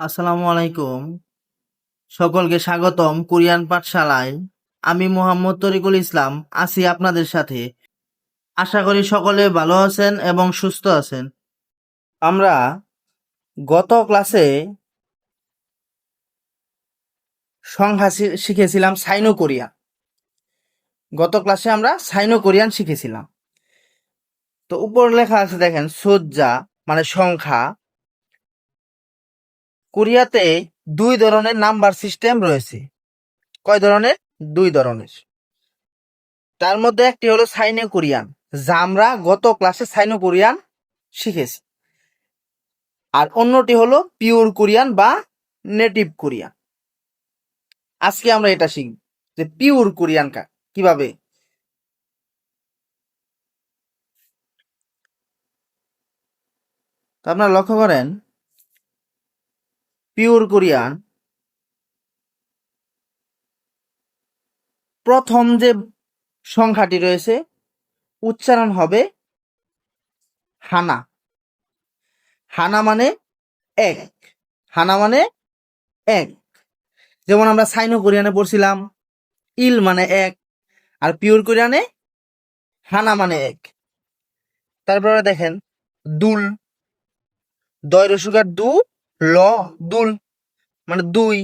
আসসালামু আলাইকুম। সকলকে স্বাগতম কোরিয়ান পাঠশালায়। আমি মোহাম্মদ তরিকুল ইসলাম, আছি আপনাদের সাথে। আশা করি সকলে ভালো আছেন এবং সুস্থ আছেন। আমরা গত ক্লাসে সংখ্যা শিখেছিলাম সাইনো কোরিয়ান গত ক্লাসে আমরা সাইনো কোরিয়ান শিখেছিলাম। তো উপর লেখা আছে দেখেন, সজ্জা মানে সংখ্যা। কোরিয়াতে দুই ধরনের নাম্বার সিস্টেম রয়েছে। কয় ধরনের? দুই ধরনের। তার মধ্যে একটি হলো সাইনো কোরিয়ান যা আমরা গত ক্লাসে সাইনো কোরিয়ান শিখেছি। আর অন্যটি হলো পিওর কোরিয়ান বা নেটিভ কোরিয়ান। আজকে আমরা এটা শিখব, যে পিওর কোরিয়ান কা, কীভাবে? আপনারা লক্ষ্য করেন পিওর কোরিয়ান প্রথম যে সংখ্যাটি রয়েছে, উচ্চারণ হবে হানা। হানা মানে এক। হানা মানে এক। যেমন আমরা সাইনো কোরিয়ানে পড়ছিলাম, ইল মানে এক, আর পিওর কোরিয়ানে হানা মানে এক। তারপরে দেখেন, দুল দয় রসুগার দু ল, দুল মানে দুই।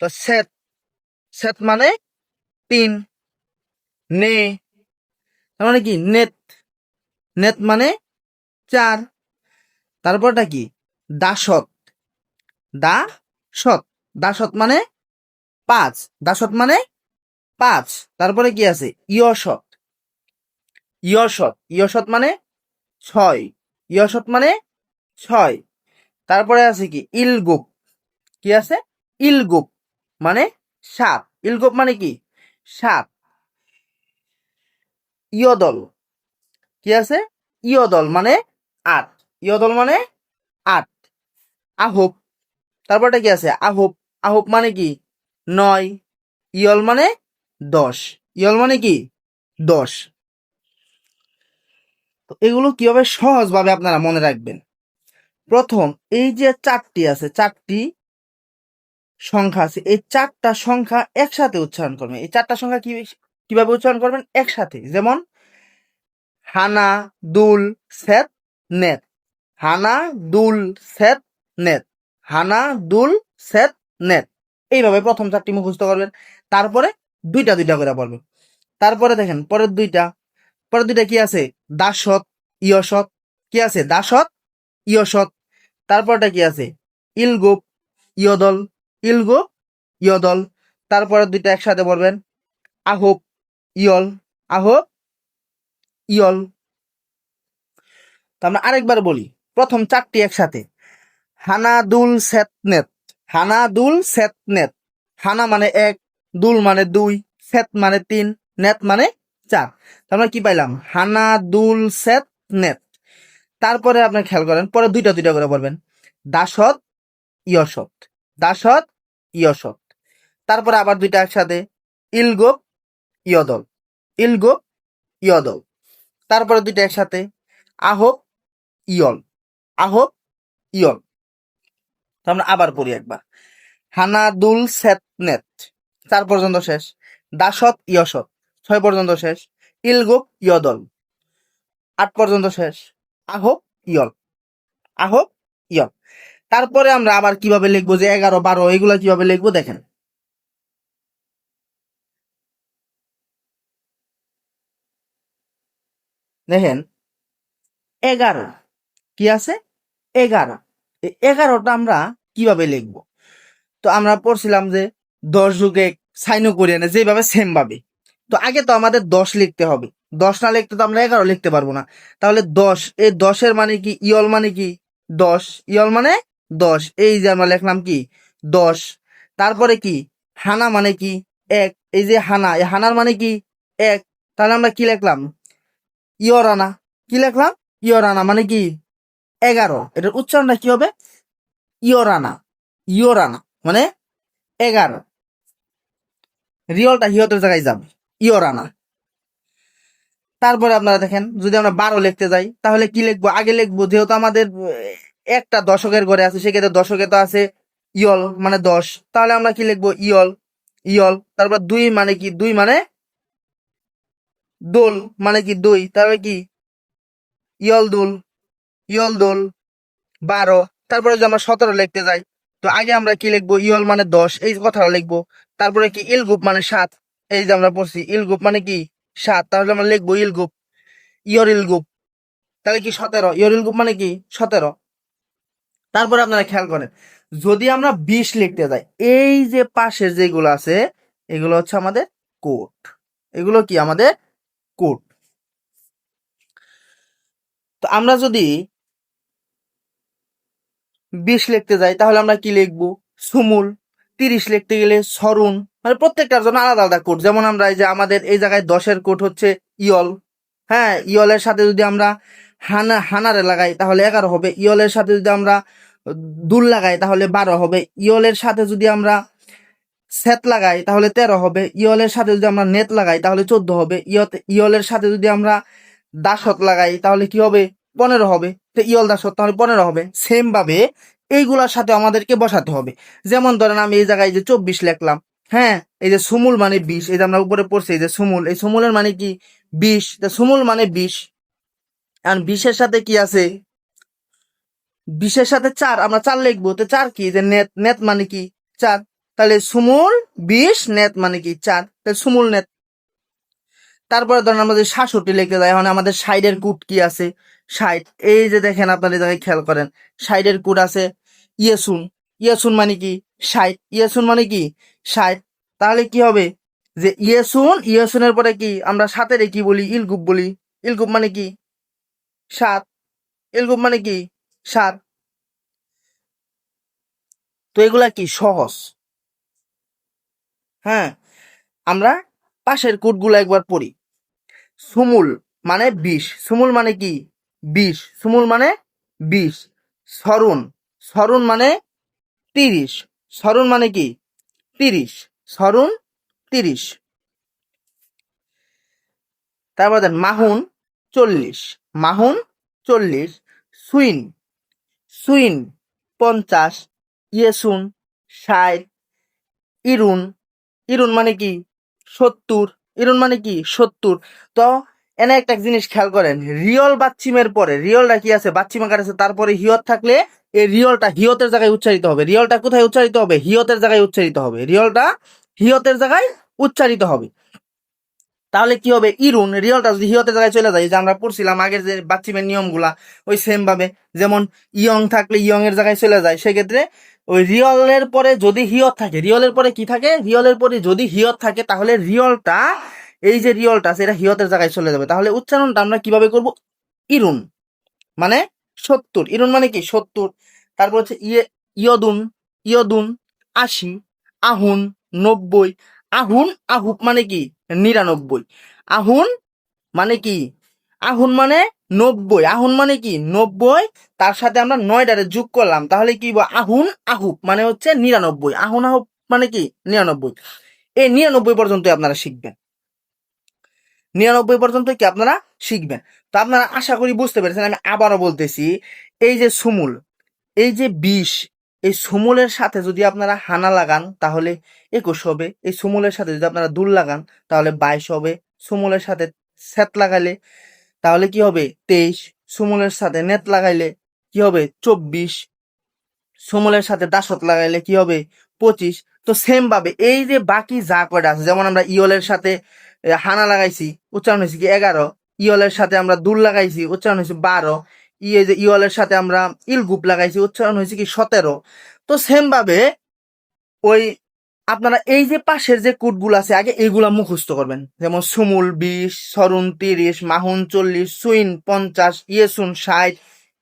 তো সেত সেত মানে তিন। নে মানে কি? নেট নেট মানে চার। তারপরটা কি? দাসত। দা সৎ দাসত মানে পাঁচ। দাসত মানে পাঁচ। তারপরে কি আছে? ইয়সত। ইয়সত। ইয়সত মানে ছয়। ইয়সত মানে ছয়। তারপরে আছে কি? ইলগুপ। কি আছে? ইলগুপ। মানে সাত ইলগুপ মানে কি? সাত ইয়দল। কি আছে? ইয়দল মানে আট। ইয়দল মানে আট। আহুপ। তারপরটা কি আছে? আহুপ। আহুপ মানে কি? নয়। ইয়ল মানে দশ। ইয়ল মানে কি? দশ। তো এগুলো কীভাবে সহজভাবে আপনারা মনে রাখবেন? প্রথম এই যে চারটি আছে, চারটি সংখ্যা আছে, এই চারটা সংখ্যা একসাথে উচ্চারণ করবেন। এই চারটা সংখ্যা কি, কীভাবে উচ্চারণ করবেন? একসাথে। যেমন, হানা, দুল সেত নেত হানা, দুল সেত নেত হানা, দুল সেত নেত এইভাবে প্রথম চারটি মুখস্থ করবেন। তারপরে দুইটা দুইটা করে বলবেন। তারপরে দেখেন, পরের দুইটা। পরের দুইটা কি আছে? দাসত ইয়সত কি আছে? দাসত ইয়সত তারপরটা কি আছে? ইলগোপ, ইয়দল ইলগুপ ইয়দল। তারপরে দুইটা একসাথে বলবেন। আহব ইয়ল আহব ইয়ল। তো আমরা আরেকবার বলি, প্রথম চারটি একসাথে। হানা দুল সেতনেত হানা দুল সেতনেত। হানা মানে এক, দুল মানে দুই, সেত মানে তিন, নেত মানে চার। আমরা কি পাইলাম? হানা দুল সেত নেত তারপরে আপনি খেয়াল করেন, পরে দুইটা দুইটা করে বলবেন দাসত ইয়সত দাসত ইয়সত তারপরে আবার দুইটা একসাথে, ইলগোপ, ইয়দল। ইলগোপ, ইয়দল। তারপরে দুইটা একসাথে আহব ইয়ল। আহব ইয়ল। আমরা আবার পড়ি একবার। হানা দুল সেত চার পর্যন্ত শেষ। দাসত ইয়সত ছয় পর্যন্ত শেষ। ইলগুপ, ইয়দল। আট পর্যন্ত শেষ। আহব ইয়ল। আহব ইয়ল। তারপরে আমরা আবার কীভাবে লিখব যে এগারো, বারো, এগুলা কীভাবে লিখব দেখেন। দেখেন, এগারো। কি আছে? এগারো। এগারোটা আমরা কীভাবে লিখব? তো আমরা পড়ছিলাম যে দশ যুগে সাইনো কোরিয়ানে যেভাবে সেম ভাবে। তো আগে তো আমাদের দশ লিখতে হবে। দশ না লিখতে তো আমরা এগারো লিখতে পারব না। তাহলে দশ, এই দশের মানে কি? ইয়ল মানে কি? দশ। ইয়ল মানে দশ। এই যে আমরা লিখলাম কি? দশ। তারপরে কি? হানা মানে কি? এক। এই যে হানা, এই হানার মানে কি? এক। তাহলে আমরা কি লিখলাম? ইয়রানা। কি লিখলাম? ইয়রানা মানে কি? এগারো। এটার উচ্চারণটা কি হবে? ইয়রানা। ইয়রানা মানে এগারো। রিয়লটা হিয়তের জায়গায় যাবে। ইয়রানা। তারপরে আপনারা দেখেন, যদি আমরা বারো লিখতে যাই, তাহলে কি লিখব? আগে লিখব, যেহেতু আমাদের একটা দশকের ঘরে আছে, সেক্ষেত্রে দশকে তো আছে ইয়ল মানে দশ। তাহলে আমরা কি লিখব? ইয়ল ইয়ল, তারপর দুই মানে কি? দুই মানে দোল মানে কি দুই? তারপরে কি? ইয়ল দোল ইয়ল দোল, বারো। তারপরে যদি আমরা সতেরো লিখতে যাই, তো আগে আমরা কি লিখব? ইয়ল মানে দশ, এই কথাটা লিখব। তারপরে কি? ইলগুপ মানে সাত। এই যে আমরা পড়ছি ইলগুপ মানে কি? সাত, তাহলে আমরা লিখব ইল ইলগুপ ইয়র ইলগুপ তাহলে কি সতেরো? ইয়র ইলগুপ মানে কি? সতেরো। তারপরে আপনারা খেয়াল করেন, যদি আমরা বিশ লিখতে যাই, এই যে পাশের যেগুলো আছে, এগুলো হচ্ছে আমাদের কোট। এগুলো কি? আমাদের কোট। তো আমরা যদি বিশ লিখতে যাই, তাহলে আমরা কি লিখব? সুমুল। তিরিশ লিখতে গেলে সরুন মানে প্রত্যেকটার জন্য আলাদা আলাদা কোড যেমন আমরা এই যে আমাদের এই জায়গায় দশের কোড হচ্ছে ইয়ল। হ্যাঁ ইয়লের সাথে যদি আমরা হানা, হানারে লাগাই তাহলে এগারো হবে। ইয়লের সাথে যদি আমরা দুল লাগাই তাহলে বারো হবে। ইয়লের সাথে যদি আমরা সেট লাগাই তাহলে তেরো হবে। ইয়লের সাথে যদি আমরা নেট লাগাই তাহলে চোদ্দ হবে। ইয়লের সাথে যদি আমরা দাসত লাগাই তাহলে কি হবে? পনেরো হবে। তো ইয়ল দাসত তাহলে পনেরো হবে। সেমভাবে এইগুলোর সাথে আমাদেরকে বসাতে হবে। যেমন ধরেন আমি এই জায়গায় যে চব্বিশ লিখলাম। হ্যাঁ এই যে সুমুল মানে বিষ, এই যে আমরা উপরে পড়ছি, এই যে সুমুল, এই সুমুলের মানে কি? বিষ, তা সুমুল মানে বিষ। আর বিষের সাথে কি আছে? বিষের সাথে চার, আমরা চার লিখব, তো চার কি? যে নেত নেত মানে কি? চার। তাহলে সুমুল, বিষ, নেত মানে কি? চার। তাহলে সুমুল, নেত। তারপরে ধরেন যে সাতষট্টি লিখতে যাই, এখন আমাদের সাইডের কুট কি আছে? সাইড। এই যে দেখেন আপনারা জায়গায় খেয়াল করেন, সাইডের কুট আছে ইয়েসুন। ইয়েসুন মানে কি? ষাট ইয়েসুন মানে কি? ষাট তাহলে কি হবে? যে ইয়েসুন, ইয়েসুনের পরে কি? আমরা সাতের কি বলি? ইলগুপ বলি। ইলগুপ মানে কি? সাত। ইলগুপ মানে কি? সাত। তো এগুলা কি? সহজ। হ্যাঁ আমরা পাশের কোডগুলো একবার পড়ি। সুমুল মানে বিষ। সুমুল মানে কি? বিষ। সুমুল মানে বিষ। সরুন সরুন মানে তিরিশ। সরুন মানে কি? তিরিশ। সরুন তিরিশ। তারপর দেন মাহুন চল্লিশ। মাহুন চল্লিশ। সুইন। সুইন পঞ্চাশ। ইয়েসুন ষাট। ইরুন। ইরুন মানে কি? সত্তর। ইরুন মানে কি? সত্তর। তো এনে একটা জিনিস খেয়াল করেন, রিয়ল বাচ্চিমের পরে, রিয়লটা কি আছে? বাচ্চিম আকার আছে, তারপরে হিয়ত থাকলে এই রিয়লটা হিয়তের জায়গায় উচ্চারিত হবে। রিয়লটা কোথায় উচ্চারিত হবে? হিয়তের জায়গায় উচ্চারিত হবে। রিয়লটা হিয়তের জায়গায় উচ্চারিত হবে। তাহলে কি হবে? ইরুন রিয়লটা যদি হিয়তের জায়গায় চলে যায় যে আমরা পড়ছিলাম আগের যে বাচ্চিমের নিয়মগুলা, ওই সেম ভাবে যেমন ইয়ং থাকলে ইয়ং এর জায়গায় চলে যায়, সেক্ষেত্রে ওই রিয়লের পরে যদি হিয়ত থাকে রিয়লের পরে কি থাকে? রিয়লের পরে যদি হিয়ত থাকে, তাহলে রিয়লটা এই যে রিয়লটা সেটা হিয়তের জায়গায় চলে যাবে। তাহলে উচ্চারণটা আমরা কীভাবে করব? ইরুন। মানে সত্তর ইরুন মানে কি? সত্তর। তারপর হচ্ছে ইয়ে ইয়দুন ইয়দুন, আশি, আহুন, নব্বই। আহুন আহুপ মানে কি? নিরানব্বই। আহুন মানে কি? আহুন মানে নব্বই। আহুন মানে কি? নব্বই। তার সাথে আমরা নয়ডারে যোগ করলাম, তাহলে কি? আহুন আহুপ মানে হচ্ছে নিরানব্বই। আহুন আহুপ মানে কি? নিরানব্বই। এই নিরানব্বই পর্যন্ত আপনারা শিখবেন। নিরানব্বই পর্যন্ত কি আপনারা শিখবেন? তো আপনারা আশা করি বুঝতে পেরেছেন, আমি আবারও বলতেছি, এই যে সুমুল, এই যে বিষ, এই সুমুলের সাথে যদি আপনারা হানা লাগান, তাহলে একুশ হবে। এই সুমুলের সাথে যদি আপনারা দুল লাগান, তাহলে বাইশ হবে। সুমুলের সাথে সেট লাগাইলে, তাহলে কি হবে? তেইশ। সুমুলের সাথে নেট লাগাইলে কি হবে? চব্বিশ। সুমুলের সাথে দাসত লাগাইলে কি হবে? পঁচিশ। তো সেম ভাবে এই যে বাকি যা কয়টা আছে, যেমন আমরা ইয়লের সাথে হানা লাগাইছি, উচ্চারণ হয়েছে কি এগারো, ইয়লের সাথে আমরা দুল লাগাইছি, উচ্চারণ হয়েছে বারো ইয়ে যে ইয়লের সাথে আমরা ইলগুপ লাগাইছি, উচ্চারণ হয়েছে কি সতেরো। তো সেম ভাবে ওই আপনারা এই যে পাশের যে কোডগুলো আছে, আগে এইগুলা মুখস্থ করবেন। যেমন সুমুল, বিশ সরুন তিরিশ, মাহুন, চল্লিশ, সুইন, পঞ্চাশ, ইয়েসুন, ষাট,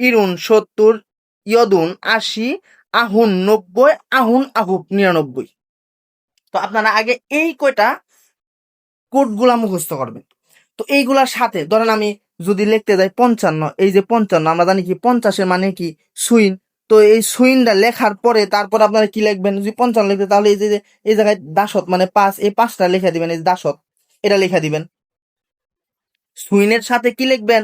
ইরুন, সত্তর, ইয়দুন, আশি, আহুন, নব্বই, আহুন আহুপ নিরানব্বই। তো আপনারা আগে এই কয়টা কোডগুলা মুখস্থ করবেন। তো এইগুলার সাথে, ধরেন আমি যদি লিখতে যাই পঞ্চান্ন, এই যে পঞ্চান্ন, আমরা জানি কি পঞ্চাশের মানে কি? সুইন তো এই সুইনটা লেখার পরে তারপর আপনারা কি লিখবেন? যদি পঞ্চান্ন লিখতে, তাহলে এই যে, এই জায়গায় দাসত মানে পাঁচ, এই পাঁচটা লেখা দিবেন, এই দাসত এটা লেখা দিবেন। সুইনের সাথে কি লিখবেন?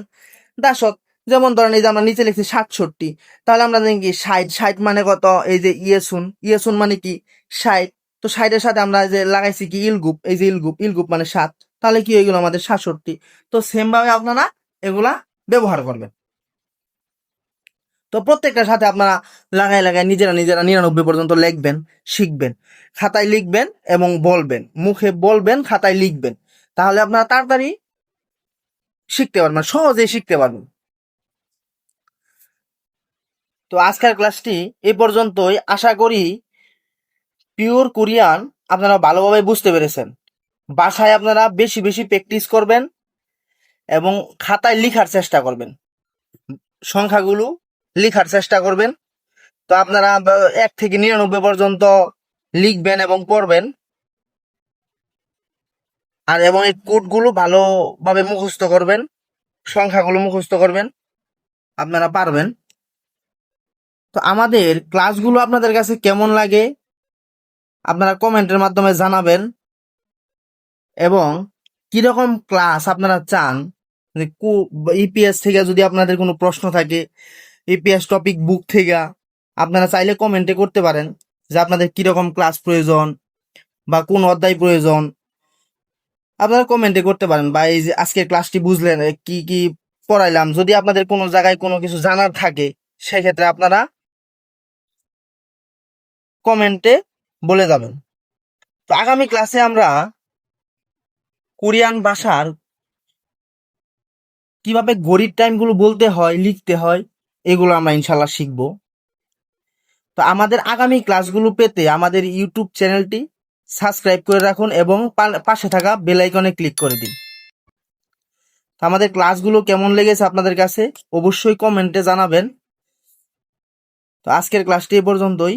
দাসত যেমন ধরেন এই যে আমরা নিচে লিখছি সাতষট্টি, তাহলে আমরা জানি কি ষাট ষাট মানে কত? এই যে ইয়েসুন ইয়েসুন মানে কি? ষাট। তো সাইডের সাথে আমরা যে লাগাইছি কি ইলগুপ এই যে ইলগুপ ইলগুপ মানে সাত। তাহলে কি হয়ে আমাদের সাতষট্টি? তো সেম ভাবে আপনারা এগুলা ব্যবহার করবেন। তো প্রত্যেকটার সাথে আপনারা লাগাই লাগাই নিজেরা নিজেরা নিরানব্বই পর্যন্ত লিখবেন, শিখবেন, খাতায় লিখবেন এবং বলবেন, মুখে বলবেন, খাতায় লিখবেন। তাহলে আপনারা তাড়াতাড়ি শিখতে পারবেন সহজেই শিখতে পারবেন। তো আজকের ক্লাসটি এই পর্যন্তই। আশা করি পিওর কোরিয়ান আপনারা ভালোভাবে বুঝতে পেরেছেন। বাসায় আপনারা বেশি বেশি প্র্যাকটিস করবেন এবং খাতায় লিখার চেষ্টা করবেন। সংখ্যাগুলো লিখার চেষ্টা করবেন। তো আপনারা এক থেকে নিরানব্বই পর্যন্ত লিখবেন এবং পড়বেন। আর এবং এই কোডগুলো ভালোভাবে মুখস্থ করবেন। সংখ্যাগুলো মুখস্থ করবেন। আপনারা পারবেন। তো আমাদের ক্লাসগুলো আপনাদের কাছে কেমন লাগে? আপনারা কমেন্টের মাধ্যমে জানাবেন। এবং কীরকম ক্লাস আপনারা চান? ইপিএস থেকে যদি আপনাদের কোনো প্রশ্ন থাকে ইপিএস টপিক বুক থেকে, আপনারা চাইলে কমেন্টে করতে পারেন যে আপনাদের কীরকম ক্লাস প্রয়োজন বা কোন অধ্যায় প্রয়োজন। আপনারা কমেন্টে করতে পারেন, বা এই যে আজকের ক্লাসটি বুঝলেন কি কি পড়াইলাম, যদি আপনাদের কোনো জায়গায় কোনো কিছু জানার থাকে, সেক্ষেত্রে আপনারা কমেন্টে বলে যাবেন। তো আগামী ক্লাসে আমরা কোরিয়ান ভাষার কীভাবে ঘড়ির টাইমগুলো বলতে হয়, লিখতে হয়, এগুলো আমরা ইনশাল্লাহ শিখব। তো আমাদের আগামী ক্লাসগুলো পেতে আমাদের ইউটিউব চ্যানেলটি সাবস্ক্রাইব করে রাখুন এবং পাশে থাকা বেল আইকনে ক্লিক করে দিন। তো আমাদের ক্লাসগুলো কেমন লেগেছে আপনাদের কাছে? অবশ্যই কমেন্টে জানাবেন। তো আজকের ক্লাসটি এ পর্যন্তই।